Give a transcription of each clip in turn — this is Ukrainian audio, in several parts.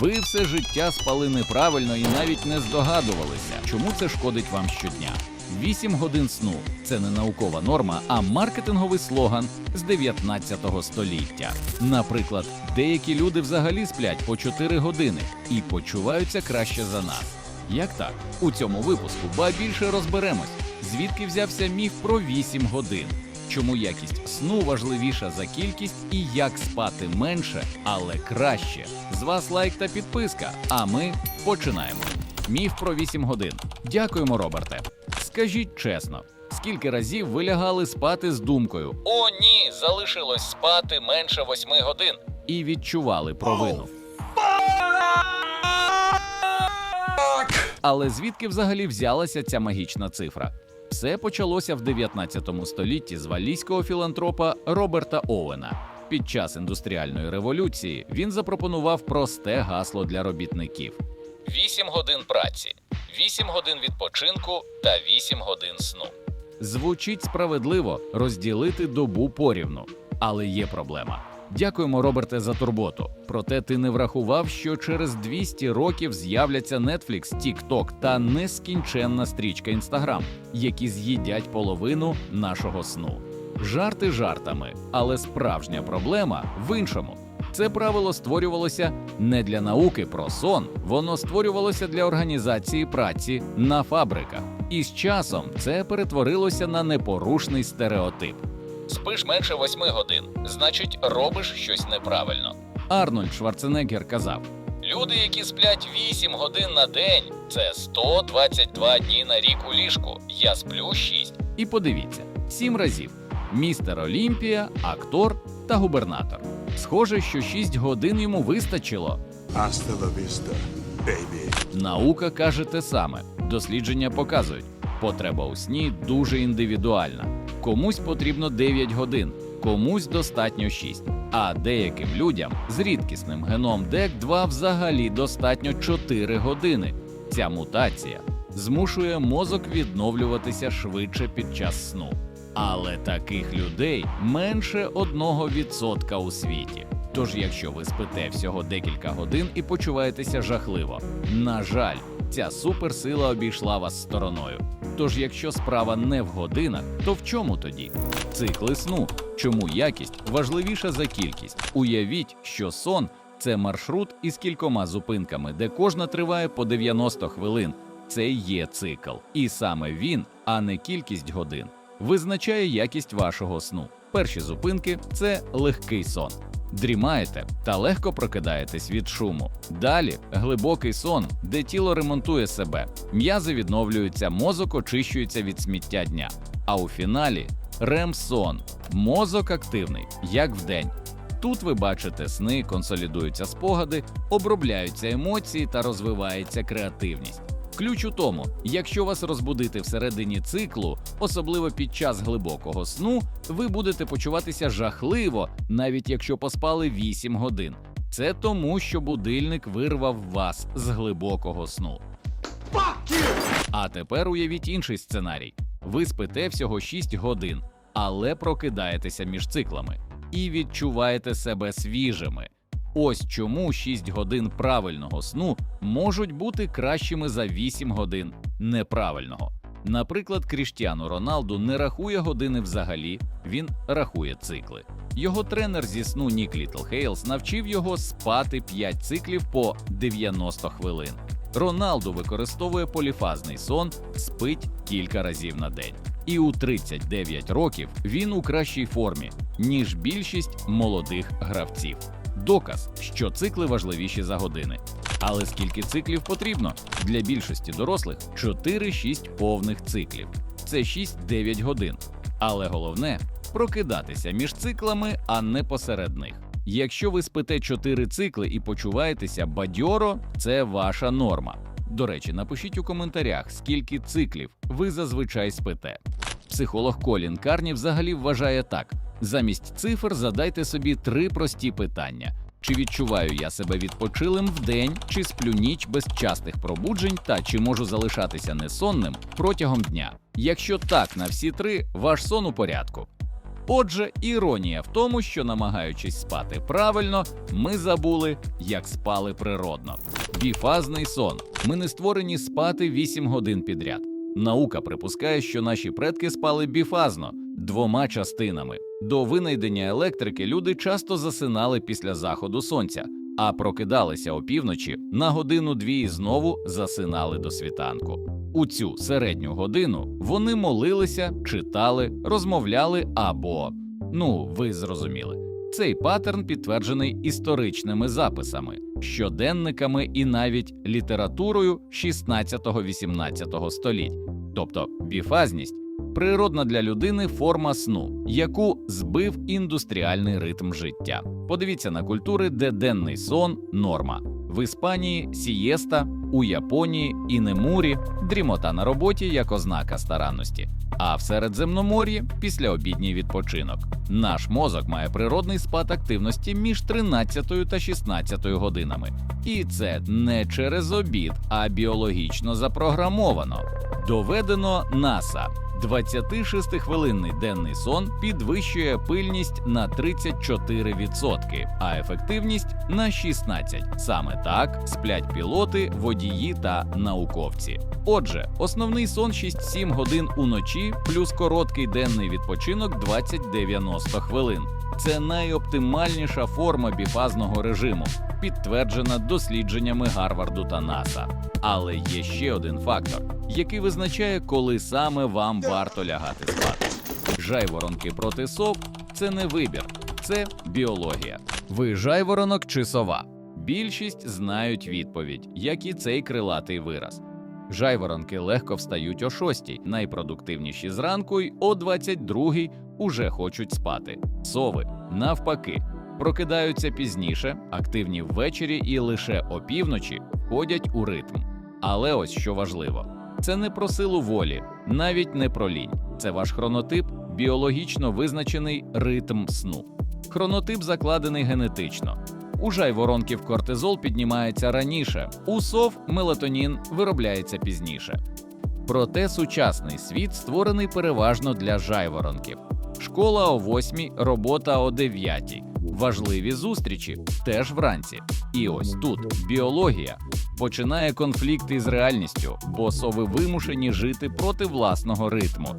Ви все життя спали неправильно і навіть не здогадувалися, чому це шкодить вам щодня. 8 годин сну це не наукова норма, а маркетинговий слоган з 19 століття. Наприклад, деякі люди взагалі сплять по 4 години і почуваються краще за нас. Як так? У цьому випуску ба більше розберемось, звідки взявся міф про 8 годин, чому якість сну важливіша за кількість і як спати менше, але краще. З вас лайк та підписка. А ми починаємо. Міф про 8 годин. Дякуємо, Роберте. Скажіть чесно, скільки разів ви лягали спати з думкою О, ні, залишилось спати менше 8 годин і відчували провину. Але звідки взагалі взялася ця магічна цифра? Все почалося в 19 столітті з валійського філантропа Роберта Оуена. Під час індустріальної революції він запропонував просте гасло для робітників: 8 годин праці, 8 годин відпочинку та 8 годин сну. Звучить справедливо розділити добу порівну, але є проблема. Дякуємо, Роберте, за турботу. Проте ти не врахував, що через 200 років з'являться Netflix, TikTok та нескінченна стрічка Instagram, які з'їдять половину нашого сну. Жарти жартами, але справжня проблема в іншому. Це правило створювалося не для науки про сон, воно створювалося для організації праці на фабриках. І з часом це перетворилося на непорушний стереотип. Спиш менше восьми годин, значить, робиш щось неправильно. Арнольд Шварценеггер казав: люди, які сплять 8 годин на день, це 122 дні на рік у ліжку. Я сплю 6. І подивіться: сім разів: містер Олімпія, актор та губернатор. Схоже, що 6 годин йому вистачило. La vista. Наука каже те саме. Дослідження показують, потреба у сні дуже індивідуальна. Комусь потрібно 9 годин, комусь достатньо 6. А деяким людям з рідкісним геном ДЕК-2 взагалі достатньо 4 години. Ця мутація змушує мозок відновлюватися швидше під час сну. Але таких людей менше 1% у світі. Тож, якщо ви спите всього декілька годин і почуваєтеся жахливо, на жаль, ця суперсила обійшла вас стороною. Тож, якщо справа не в годинах, то в чому тоді? Цикли сну. Чому якість важливіша за кількість? Уявіть, що сон це маршрут із кількома зупинками, де кожна триває по 90 хвилин. Це є цикл, і саме він, а не кількість годин, визначає якість вашого сну. Перші зупинки це легкий сон. Дрімаєте та легко прокидаєтесь від шуму. Далі глибокий сон, де тіло ремонтує себе, м'язи відновлюються, мозок очищується від сміття дня. А у фіналі рем-сон. Мозок активний, як вдень. Тут ви бачите сни, консолідуються спогади, обробляються емоції та розвивається креативність. Ключ у тому, якщо вас розбудити всередині циклу, особливо під час глибокого сну, ви будете почуватися жахливо, навіть якщо поспали 8 годин. Це тому, що будильник вирвав вас з глибокого сну. А тепер уявіть інший сценарій: ви спите всього 6 годин, але прокидаєтеся між циклами і відчуваєте себе свіжими. Ось чому 6 годин правильного сну можуть бути кращими за 8 годин неправильного. Наприклад, Кріштіану Роналду не рахує години взагалі, він рахує цикли. Його тренер зі сну Нік Літлхейлс навчив його спати 5 циклів по 90 хвилин. Роналду використовує поліфазний сон, спить кілька разів на день. І у 39 років він у кращій формі, ніж більшість молодих гравців. Доказ, що цикли важливіші за години. Але скільки циклів потрібно? Для більшості дорослих 4-6 повних циклів. Це 6-9 годин. Але головне прокидатися між циклами, а не посеред них. Якщо ви спите 4 цикли і почуваєтеся бадьоро, це ваша норма. До речі, напишіть у коментарях, скільки циклів ви зазвичай спите. Психолог Колін Карні взагалі вважає так: замість цифр задайте собі три прості питання: чи відчуваю я себе відпочилим вдень, чи сплю ніч без частих пробуджень, та чи можу залишатися несонним протягом дня. Якщо так на всі три, ваш сон у порядку. Отже, іронія в тому, що намагаючись спати правильно, ми забули, як спали природно. Біфазний сон. Ми не створені спати 8 годин підряд. Наука припускає, що наші предки спали біфазно двома частинами. До винайдення електрики люди часто засинали після заходу сонця, а прокидалися опівночі на годину-дві і знову засинали до світанку. У цю середню годину вони молилися, читали, розмовляли або ну, ви зрозуміли. Цей паттерн підтверджений історичними записами, щоденниками і навіть літературою 16-18 століть. Тобто біфазність природна для людини форма сну, яку збив індустріальний ритм життя. Подивіться на культури, де денний сон норма. В Іспанії сієста, у Японії інемурі, дрімота на роботі як ознака старанності. А в Середземномор'ї післяобідній відпочинок. Наш мозок має природний спад активності між 13 та 16 годинами. І це не через обід, а біологічно запрограмовано. Доведено НАСА. 26-хвилинний денний сон підвищує пильність на 34%, а ефективність на 16%. Саме так сплять пілоти, водії та науковці. Отже, основний сон 6-7 годин уночі, плюс короткий денний відпочинок 20-90 хвилин. Це найоптимальніша форма біфазного режиму, підтверджена дослідженнями Гарварду та НАСА. Але є ще один фактор, який визначає, коли саме вам варто лягати спати. Жайворонки проти сов це не вибір, це біологія. Ви жайворонок чи сова? Більшість знають відповідь, як і цей крилатий вираз. Жайворонки легко встають о 6, найпродуктивніші зранку й о 22 уже хочуть спати. Сови, навпаки, прокидаються пізніше, активні ввечері і лише опівночі входять у ритм. Але ось що важливо: це не про силу волі, навіть не про лінь. Це ваш хронотип, біологічно визначений ритм сну. Хронотип закладений генетично. У жайворонків кортизол піднімається раніше, у сов мелатонін виробляється пізніше. Проте сучасний світ створений переважно для жайворонків. Школа о 8, робота о 9, важливі зустрічі теж вранці. І ось тут біологія починає конфлікт із реальністю, бо сови вимушені жити проти власного ритму.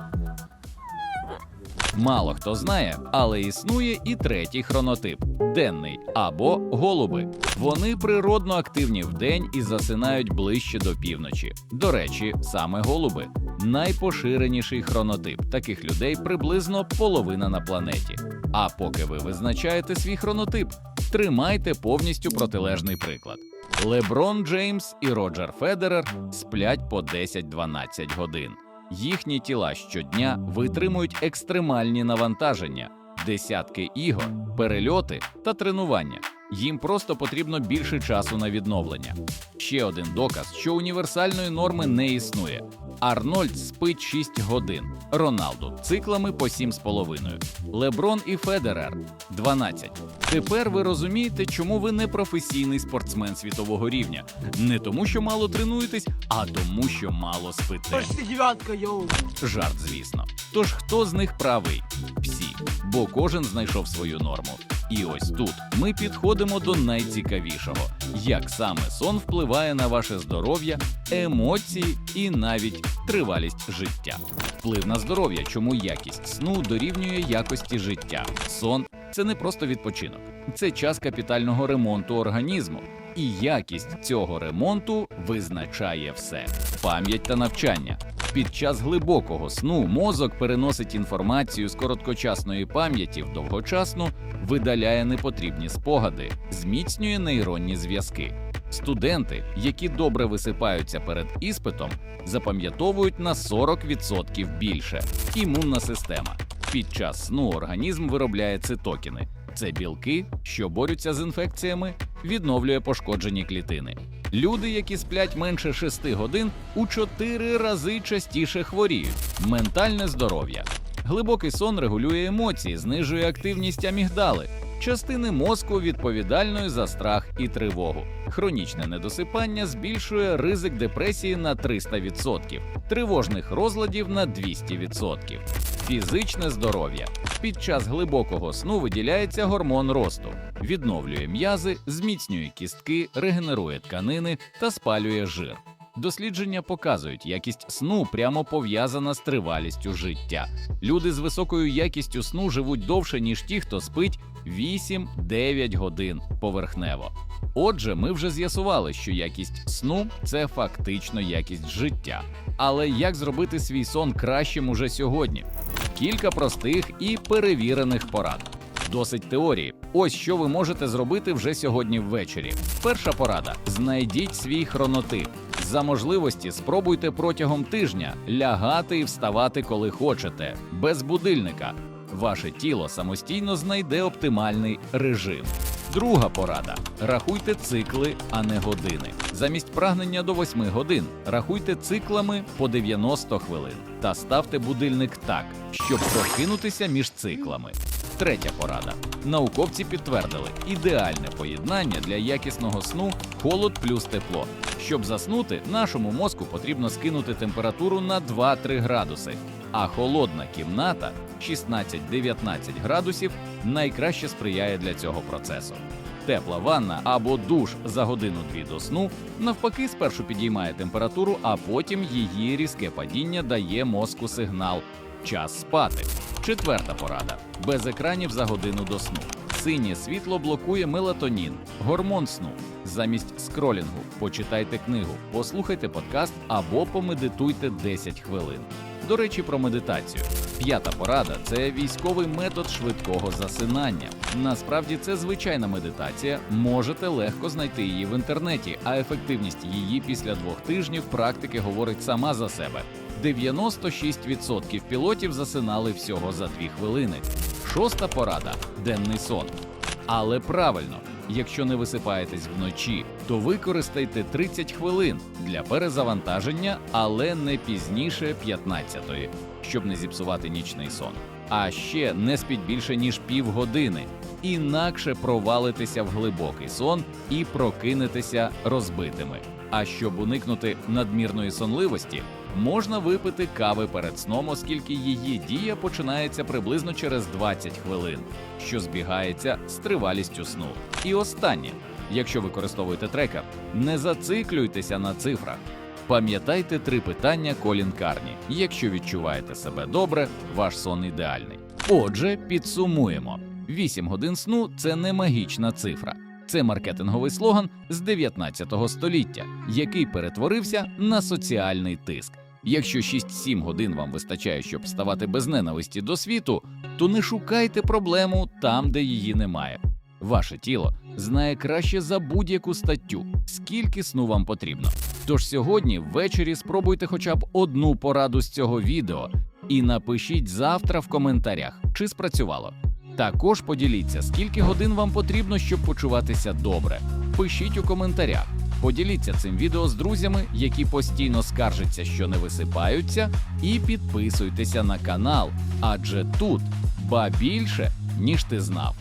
Мало хто знає, але існує і третій хронотип денний або голуби. Вони природно активні вдень і засинають ближче до півночі. До речі, саме голуби найпоширеніший хронотип. Таких людей приблизно половина на планеті. А поки ви визначаєте свій хронотип, тримайте повністю протилежний приклад. Леброн Джеймс і Роджер Федерер сплять по 10-12 годин. Їхні тіла щодня витримують екстремальні навантаження, десятки ігор, перельоти та тренування. Їм просто потрібно більше часу на відновлення. Ще один доказ, що універсальної норми не існує. Арнольд спить 6 годин, Роналду циклами по 7,5, Леброн і Федерер 12. Тепер ви розумієте, чому ви не професійний спортсмен світового рівня. Не тому, що мало тренуєтесь, а тому, що мало спите. Жарт, звісно. Тож хто з них правий? Всі, бо кожен знайшов свою норму. І ось тут ми підходимо до найцікавішого: як саме сон впливає на ваше здоров'я, емоції і навіть тривалість життя. Вплив на здоров'я, чому якість сну дорівнює якості життя. Сон це не просто відпочинок, це час капітального ремонту організму. І якість цього ремонту визначає все: пам'ять та навчання. Під час глибокого сну мозок переносить інформацію з короткочасної пам'яті в довгочасну, видаляє непотрібні спогади, зміцнює нейронні зв'язки. Студенти, які добре висипаються перед іспитом, запам'ятовують на 40% більше. Імунна система. Під час сну організм виробляє цитокіни. Це білки, що борються з інфекціями, відновлює пошкоджені клітини. Люди, які сплять менше 6 годин, у 4 рази частіше хворіють. Ментальне здоров'я. Глибокий сон регулює емоції, знижує активність амігдали, частини мозку відповідальної за страх і тривогу. Хронічне недосипання збільшує ризик депресії на 300%, тривожних розладів на 200%. Фізичне здоров'я. Під час глибокого сну виділяється гормон росту, відновлює м'язи, зміцнює кістки, регенерує тканини та спалює жир. Дослідження показують, якість сну прямо пов'язана з тривалістю життя. Люди з високою якістю сну живуть довше, ніж ті, хто спить 8-9 годин поверхнево. Отже, ми вже з'ясували, що якість сну це фактично якість життя. Але як зробити свій сон кращим уже сьогодні? Кілька простих і перевірених порад. Досить теорії. Ось що ви можете зробити вже сьогодні ввечері. Перша порада: знайдіть свій хронотип. За можливості спробуйте протягом тижня лягати і вставати, коли хочете, без будильника. Ваше тіло самостійно знайде оптимальний режим. Друга порада: рахуйте цикли, а не години. Замість прагнення до 8 годин рахуйте циклами по 90 хвилин та ставте будильник так, щоб прокинутися між циклами. Третя порада. Науковці підтвердили ідеальне поєднання для якісного сну холод плюс тепло. Щоб заснути, нашому мозку потрібно скинути температуру на 2-3 градуси, а холодна кімната 16-19 градусів найкраще сприяє для цього процесу. Тепла ванна або душ за годину-дві до сну навпаки спершу підіймає температуру, а потім її різке падіння дає мозку сигнал час спати. Четверта порада: без екранів за годину до сну. Синє світло блокує мелатонін, гормон сну. Замість скролінгу почитайте книгу, послухайте подкаст або помедитуйте 10 хвилин. До речі, про медитацію. П'ята порада це військовий метод швидкого засинання. Насправді це звичайна медитація. Можете легко знайти її в інтернеті, а ефективність її після двох тижнів практики говорить сама за себе. 96% пілотів засинали всього за 2 хвилини. Шоста порада денний сон. Але правильно, якщо не висипаєтесь вночі, то використайте 30 хвилин для перезавантаження, але не пізніше 15-ї, щоб не зіпсувати нічний сон. А ще не спіть більше ніж півгодини, інакше провалитеся в глибокий сон і прокинетеся розбитими. А щоб уникнути надмірної сонливості, можна випити кави перед сном, оскільки її дія починається приблизно через 20 хвилин, що збігається з тривалістю сну. І останнє, якщо використовуєте трекер, не зациклюйтеся на цифрах. Пам'ятайте три питання Колін Карні. Якщо відчуваєте себе добре, ваш сон ідеальний. Отже, підсумуємо: 8 годин сну це не магічна цифра. Це маркетинговий слоган з 19 століття, який перетворився на соціальний тиск. Якщо 6-7 годин вам вистачає, щоб вставати без ненависті до світу, то не шукайте проблему там, де її немає. Ваше тіло знає краще за будь-яку статтю, скільки сну вам потрібно. Тож сьогодні ввечері спробуйте хоча б одну пораду з цього відео і напишіть завтра в коментарях, чи спрацювало. Також поділіться, скільки годин вам потрібно, щоб почуватися добре. Пишіть у коментарях. Поділіться цим відео з друзями, які постійно скаржаться, що не висипаються, і підписуйтеся на канал, адже тут ба більше, ніж ти знав.